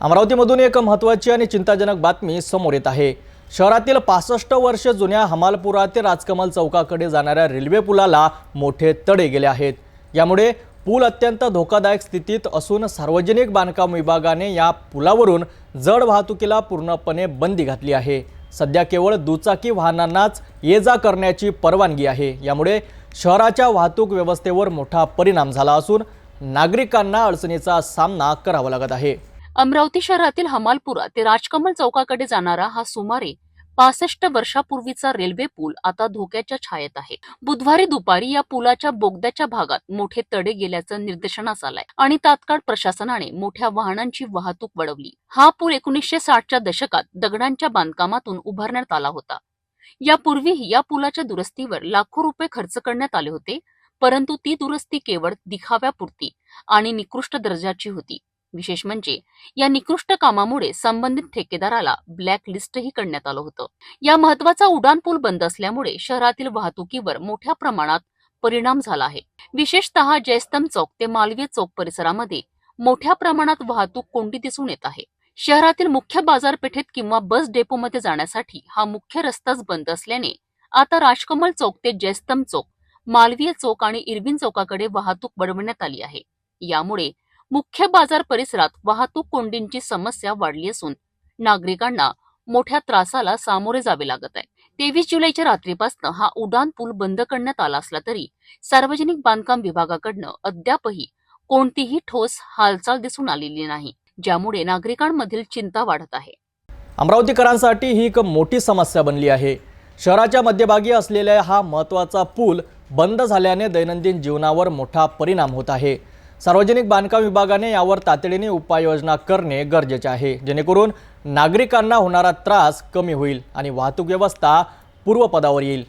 अमरावतीमधून एक महत्त्वाची आणि चिंताजनक बातमी समोर येत आहे. शहरातील पासष्ट वर्ष जुन्या हमालपुरा ते राजकमल चौकाकडे जाणाऱ्या रेल्वे पुलाला मोठे तडे गेले आहेत. यामुळे पूल अत्यंत धोकादायक स्थितीत असून सार्वजनिक बांधकाम विभागाने या पुलावरून जड वाहतुकीला पूर्णपणे बंदी घातली आहे. सध्या केवळ दुचाकी वाहनांनाच ये जा करण्याची परवानगी आहे. यामुळे शहराच्या वाहतूक व्यवस्थेवर मोठा परिणाम झाला असून नागरिकांना अडचणीचा सामना करावा लागत आहे. अमरावती शहरातील हमालपुरा ते राजकमल चौकाकडे जाणारा हा सुमारे पासष्ट वर्षापूर्वीचा रेल्वे पूल आता धोक्याच्या छायेत आहे. बुधवारी दुपारी या पुलाच्या बोगद्याच्या भागात मोठे तडे गेल्याचं निर्देशनास आलंय आणि तात्काळ प्रशासनाने मोठ्या वाहनांची वाहतूक वळवली हा पूल एकोणीसशे साठच्या दशकात दगडांच्या बांधकामातून उभारण्यात आला होता. यापूर्वीही या पुलाच्या दुरुस्तीवर लाखो रुपये खर्च करण्यात आले होते परंतु ती दुरुस्ती केवळ दिखाव्यापुरती आणि निकृष्ट दर्जाची होती. विशेष म्हणजे या निकृष्ट कामामुळे संबंधित ठेकेदाराला ब्लॅक लिस्टही करण्यात आलं होतं. या महत्त्वाचा उड्डाणपूल बंद असल्यामुळे शहरातील वाहतुकीवर मोठ्या प्रमाणात परिणाम झाला आहे. विशेषतः जयस्तंभ चौक ते मालवीय चौक परिसरामध्ये मोठ्या प्रमाणात वाहतूक कोंडी दिसून येत आहे. शहरातील मुख्य बाजारपेठेत किंवा बस डेपोमध्ये जाण्यासाठी हा मुख्य रस्ताच बंद असल्याने आता राजकमल चौक ते जयस्तंभ चौक मालवीय चौक आणि इरविन चौकाकडे वाहतूक वळवण्यात आली आहे. यामुळे मुख्य बाजार परिसरात वाहतूक कोंडींची समस्या वाढली असून नागरिकांना मोठ्या त्रासाला सामोरे जावे लागत आहे. तेवीस जुलैच्या रात्रीपासून हा उडान पूल बंद करण्यात आला असला तरी सार्वजनिक बांधकाम विभागाकडनं अद्यापही कोणतीही ठोस हालचाल दिसून आलेली नाही ज्यामुळे नागरिकांमधील चिंता वाढत आहे. अमरावतीकरांसाठी ही एक मोठी समस्या बनली आहे. शहराच्या मध्यभागी असलेला हा महत्त्वाचा पूल बंद झाल्याने दैनंदिन जीवनावर मोठा परिणाम होत आहे. सार्वजनिक बांधकाम विभागाने यावर तातडीने उपाययोजना करणे गरजेचे आहे. जेणेकरून नागरिकांना होणारा त्रास कमी होईल आणि वाहतूक व्यवस्था पूर्वपदावर येईल.